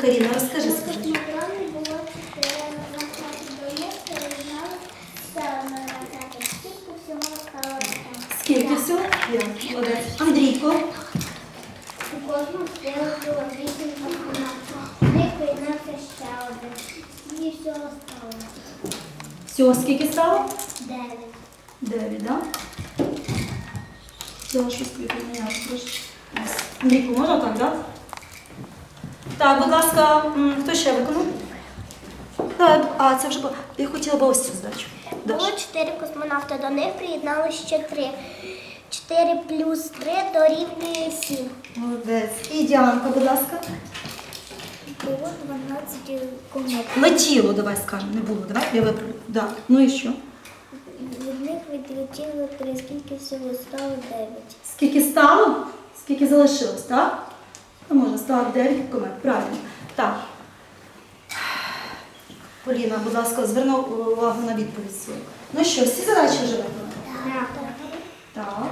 Каріна, розкажи скажи. На ракети. Скільки всього. Андрійко. У кожному стрілу було вісім них приєднався ще один. І всього стало Всього скільки стало? дев'ять. Дев'ять, так? Всього щось поміняти трошки. Андрійко, можна так, так? Так, будь ласка, хто ще виконав? Так, а це вже було. Я хотіла б ось цю здачу. Було Даш. чотири космонавти, до них приєдналося ще три. Чотири плюс три дорівнює сім. Молодець. І Діанка, будь ласка. Було 12 комет. Летіло, давай скажемо, не було, давай, я виправлю. Да. Ну і що? Від них відлетіло три, скільки всього стало дев'ять. Скільки стало, скільки залишилось, так? Ну, можна став 9 комет, правильно. Так. Поліна, будь ласка, зверни увагу на відповідь свою. Ну що, всі задачі вже виконали? Так.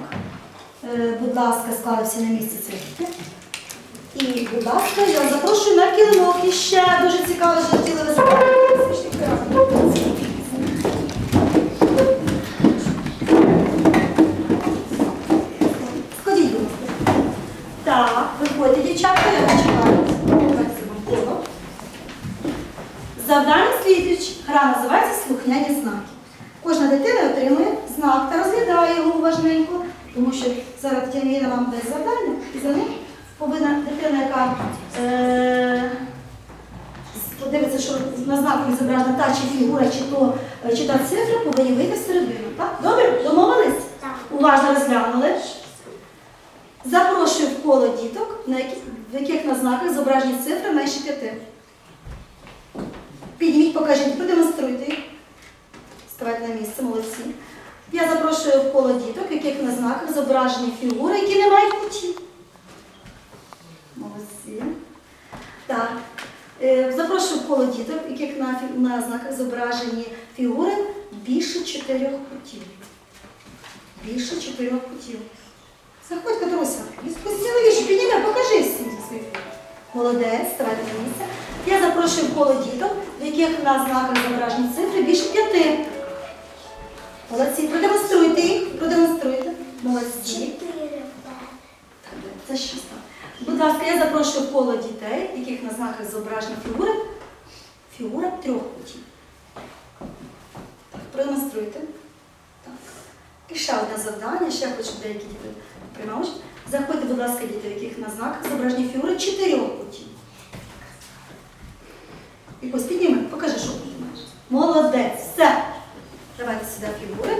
Е, будь ласка, склали на місці цвітки. І, будь ласка, я запрошую на килимок. іще дуже цікаво, що хотіли ви Сходіть, будь ласка. Так, виходьте, дівчатка, я вас чекаю. Давайте Микола. Завдання слідуючі. Гра називається знаки. Кожна дитина отримує знак та розглядає його уважненько, тому що зараз Тетяна вам дасть завдання, і за ним повинна дитина, яка е, подивиться, що на знаку зображена та чи фігура, чи то е, чи та цифра, повинні вийти всередину. Так? Добре? Домовились? Так. Уважно розглянули. Запрошую в коло діток, на які, в яких на знаках зображені цифри менше п'яти. Підніміть, покажіть, продемонструйте їх. На місце, молодці. Я запрошую в коло діток, яких на знаках зображені фігури, які не мають кутів. Молодці. Так. Е, Запрошую в коло діток, яких на, на знаках зображені фігури більше чотирьох кутів. Більше чотирьох кутів. Заходь, Катруся, сміливіше, підніми, покажи свої. Молодець, ставайте на місце. Я запрошую в коло діток, в яких на знаках зображені цифри більше п'яти. Молодці, продемонструйте їх, продемонструйте. Молодці. Це що стало? Будь ласка, я запрошую коло дітей, яких на знаках зображена фігура. Фігура трьох кутів. Так, продемонструйте. Так. І ще одне завдання, ще я хочу, деякі діти приймали. Заходьте, будь ласка, діти, яких на знаках зображені фігури чотирьох кутів. Якось підніми, покажи, що ти маєш. Молодець, все. Давайте сюди фігури.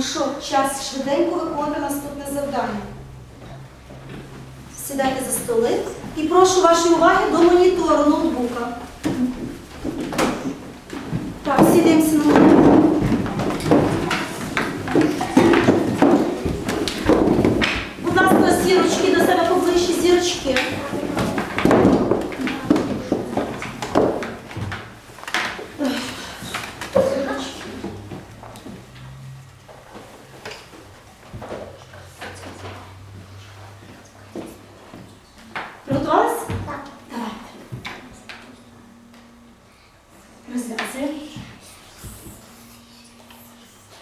Ну що, час швиденько виконати наступне завдання. Сідайте за столи і прошу вашої уваги до монітору ноутбука. Так, сідаємося на монітор. Будь ласка, зірочки до себе поближче, зірочки. Приготувались? Так. Давайте. Розв'язуємо.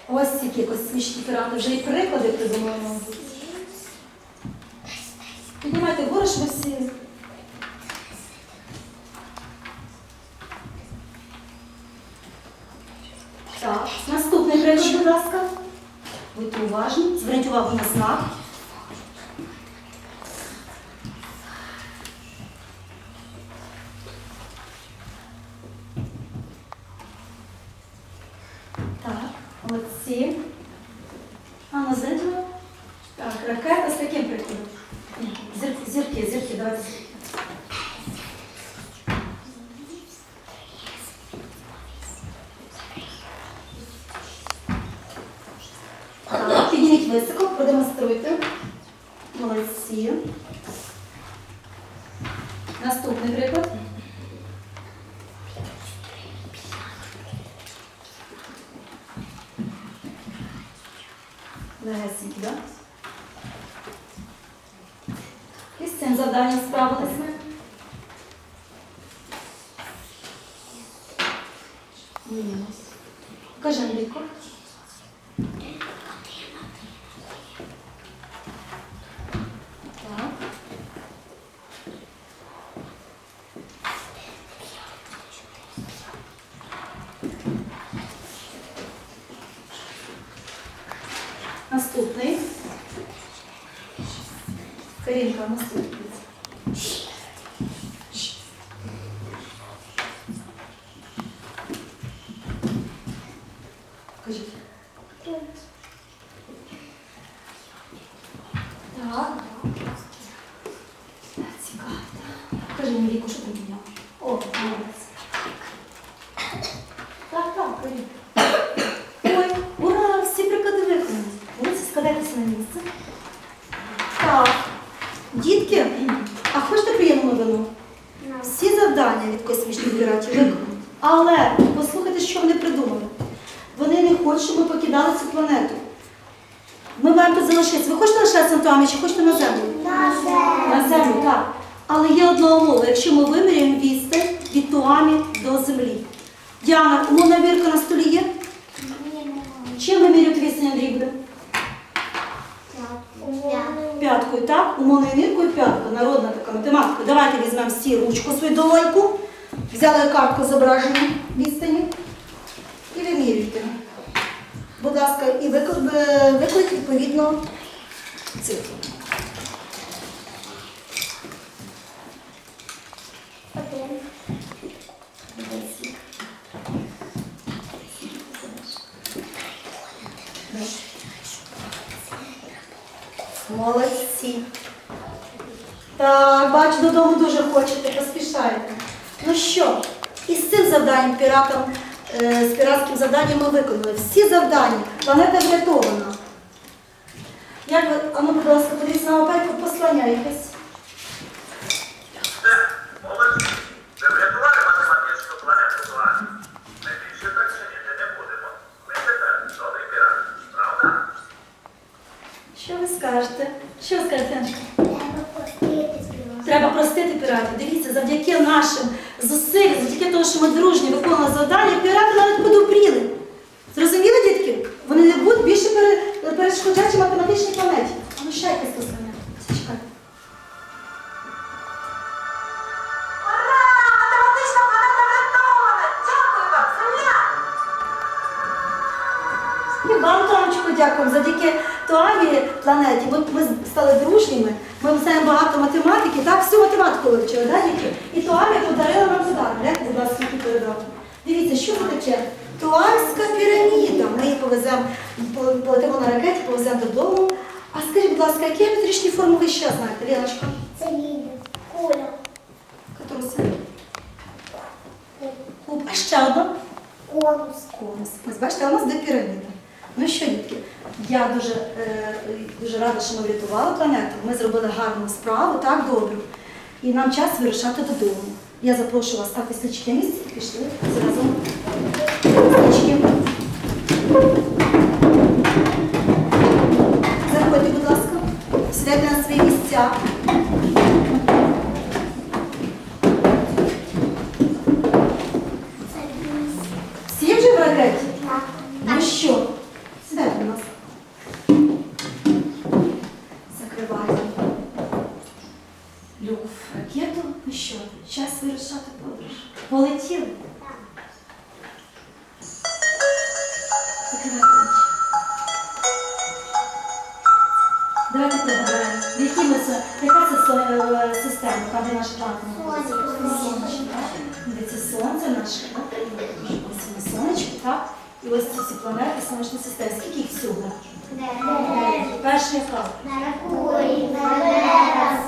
Ось які космічні пірати. Вже і приклади придумали. мабуть. Піднімайте вгору, щоб всі. Так, наступний приклад, будь ласка. Будьте уважні, зверніть увагу на знак. Так, молодці. А на зеркало? Так, ракета з яким прикладом? Зірки, зірки, зірки, давайте зірки. Так, підніміть високо, продемонструйте. Молодці. Наступний приклад. Легесенькі, так? Правильно справились ми? Мінус. Кажи, Андрійко. Так. Наступний. Карінка, наступний. Так. Цікаво. Кажи мені, Віку, що ти міняв? О, молодець. Так, так, кажи. Ой, ура, всі приклади виконані. Молодці, складайтеся на місце. Так. Дітки, а хочете приємну новину? Всі завдання від космічних піратів виконані. Але послухайте, що вони придумали. Вони не хочуть, щоб ми покидали цю планету. Ми маємо тут залишитися. Ви хочете лишатися на Туамі чи хочете на землю? На землю, так. Але є одна умова, якщо ми виміряємо відстань від Туамі до землі. Діана, умовна вірка на столі є? Чим вимірювати відстань, Андрій буде? П'яткою, так? Умовною віркою п'яткою. Народна така математика. Давайте візьмемо всі ручку свою долоньку, взяли картку зображення відстані і вимірюйте. Будь ласка, і виклик, виклик відповідно цифру. Молодці. Так, бачу, додому дуже хочете, поспішаєте. Ну що, із цим завданням піратом, е, з піратським завданням ми виконали. Всі завдання, планета врятована. Як ви, а ну, будь ласка, подивіться на опеку послання якесь. Молодці. Ви врятували математичну планету Плані. Ми більше так чинити не будемо. Ми тепер добрі пірати. Правда? Що ви скажете? Що ви скажете, Анечка? Треба простити піратів. Дивіться, завдяки нашим зусиллям, завдяки тому, що ми дружні виконували завдання, пірати навіть подобріли. Зрозуміли, дітки? Вони не будуть більше пере- перешкоджати математичній планеті. А ну ще якесь послання. Чекайте. І вам, Томочку, дякуємо. Завдяки Туамі планеті ми, ми стали дружніми, ми знаємо багато математики, так, всю математику вивчили, да, дітки? І Туамі подарила нам подарок. Гляньте, будь ласка, які передати. Дивіться, що це таке? Туамська піраміда. Ми її повеземо, полетимо на ракеті, повеземо додому. А скажіть, будь ласка, які геометричні форми ви ще знаєте, Леночка? Куля. Катруся? Куб. А ще одна? Конус. конус. Ось бачите, у нас де піраміда. Ну що, дітки, я дуже, е, дуже рада, що ми врятували планету. Ми зробили гарну справу, так, добру. І нам час вирушати додому. Я запрошую вас стати на місці і пішли зразу. Свічки. Заходьте, будь ласка, сідайте на свої місця. області планети сонячної системи. Скільки їх всього? Перша яка? Меркурій, Венера,